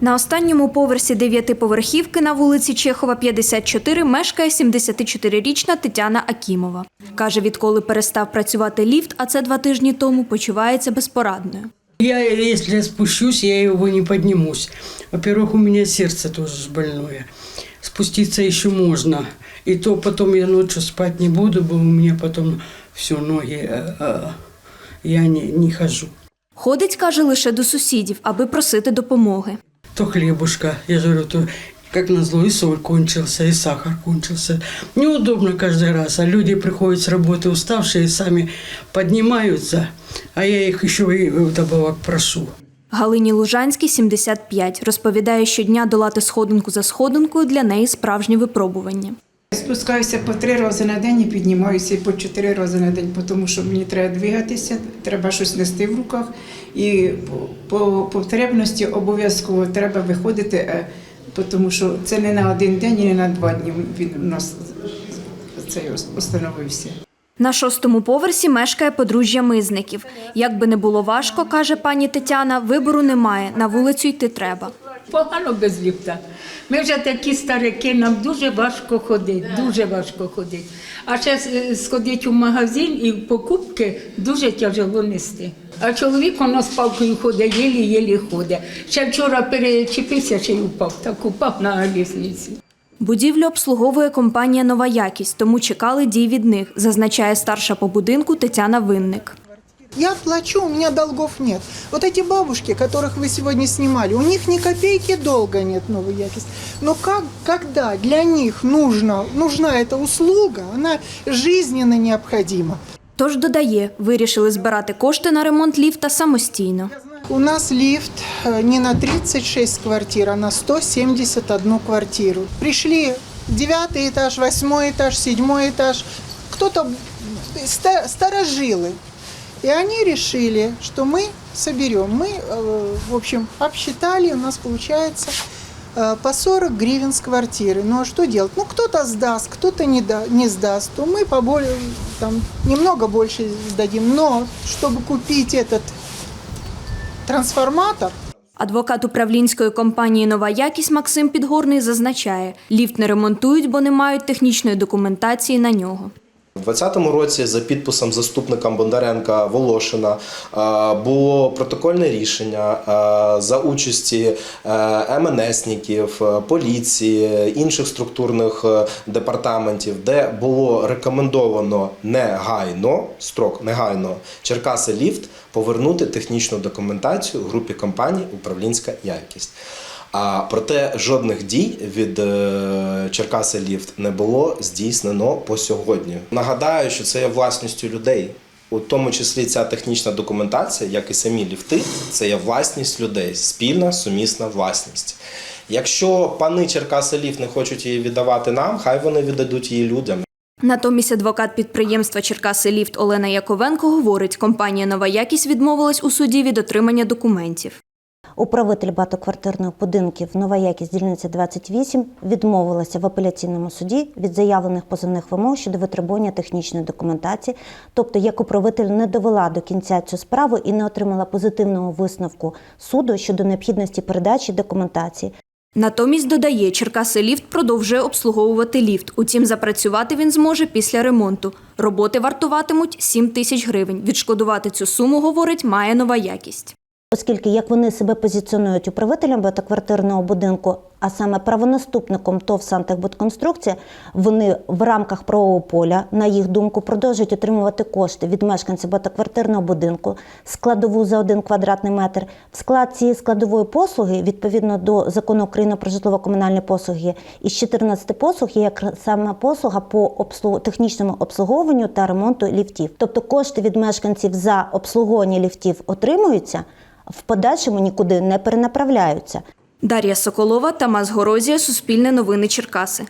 На останньому поверсі дев'ятиповерхівки на вулиці Чехова, 54, мешкає 74-річна Тетяна Акімова. Каже, відколи перестав працювати ліфт, а це два тижні тому, почувається безпорадною. Я, если спущусь, я его не поднимусь. Во-первых, у меня сердце тоже ж больное. Спуститься еще можно. И то потом я ночью спать не буду, бо у меня потом все, ноги, э, э, я не, не хожу. Ходить, каже, лише до сусідів, аби просити допомоги. То хлебушка, я же говорю, то как назло, и соль кончился, и сахар кончился. Неудобно каждый раз, а люди приходят с работы уставшие, сами поднимаются, а я их еще и вдобавок прошу. Галині Лужанській 75. Розповідає, щодня долати сходинку за сходинкою для неї справжнє випробування. Спускаюся по три рази на день і піднімаюся по чотири рази на день, тому що мені треба двигатися, треба щось нести в руках. І по, по потребності обов'язково треба виходити, е, тому що це не на один день і не на два дні він у нас цей остановився. На шостому поверсі мешкає подружжя мизників. Як би не було важко, каже пані Тетяна, вибору немає, на вулицю йти треба. Погано без ліфта. Ми вже такі старики, нам дуже важко ходити, дуже важко ходити. А ще сходити в магазин і покупки дуже тяжело нести. А чоловік у нас палкою ходить, єлі-єлі ходить. Ще вчора перечепився, ще й упав, так упав на лісниці. Будівлю обслуговує компанія Нова якість, тому чекали дій від них, зазначає старша по будинку Тетяна Винник. Я плачу, у меня долгов нет. Вот эти бабушки, которых вы сегодня снимали, у них ни копейки долга нет, новый якость. Но как, когда для них нужно, нужна эта услуга, она жизненно необходима. Тож додає, вирішили збирати кошти на ремонт ліфта самостійно. У нас лифт э, не на 36 квартир, а на 171 квартиру. Пришли девятый этаж, восьмой этаж, седьмой этаж, кто-то ста- старожилы. И они решили, что мы соберем. Мы, э, в общем, обсчитали, у нас получается э, по 40 гривен с квартиры. Ну а что делать? Ну кто-то сдаст, кто-то не, да, не сдаст, то мы поболее, там, немного больше сдадим. Но чтобы купить этот трансформатор, Адвокат управлінської компанії Нова якість Максим Підгорний зазначає, ліфт не ремонтують, бо не мають технічної документації на нього. У 2020 році за підписом заступника Бондаренка Волошина е, було протокольне рішення е, за участі е, МНСників, поліції, інших структурних департаментів, де було рекомендовано негайно, строк негайно Черкаси Ліфт повернути технічну документацію групі компаній Управлінська якість. А проте жодних дій від е, Черкаси Ліфт не було здійснено по сьогодні. Нагадаю, що це є власністю людей. У тому числі ця технічна документація, як і самі ліфти, це є власність людей, спільна сумісна власність. Якщо пани Черкаси Ліфт не хочуть її віддавати нам, хай вони віддадуть її людям. Натомість адвокат підприємства Черкаси Ліфт Олена Яковенко говорить, компанія Нова якість відмовилась у суді від отримання документів. Управитель багатоквартирних будинків Нова якість дільниця 28 відмовилася в апеляційному суді від заявлених позовних вимог щодо витребування технічної документації, тобто як управитель не довела до кінця цю справу і не отримала позитивного висновку суду щодо необхідності передачі документації. Натомість додає, Черкаси Ліфт продовжує обслуговувати ліфт. Утім, запрацювати він зможе після ремонту. Роботи вартуватимуть 7 тисяч гривень. Відшкодувати цю суму, говорить, має нова якість. Оскільки як вони себе позиціонують управителям багатоквартирного будинку, а саме правонаступником ТОВ «Сантехбудконструкція», вони в рамках правового поля, на їх думку, продовжують отримувати кошти від мешканців багатоквартирного будинку, складову за один квадратний метр. В склад цієї складової послуги, відповідно до закону України про житлово-комунальні послуги, із 14 послуг є як саме послуга по обслуг... технічному обслуговуванню та ремонту ліфтів. Тобто кошти від мешканців за обслуговування ліфтів отримуються, в подальшому нікуди не перенаправляються. Дар'я Соколова, Тамас Горозія, Суспільне новини Черкаси.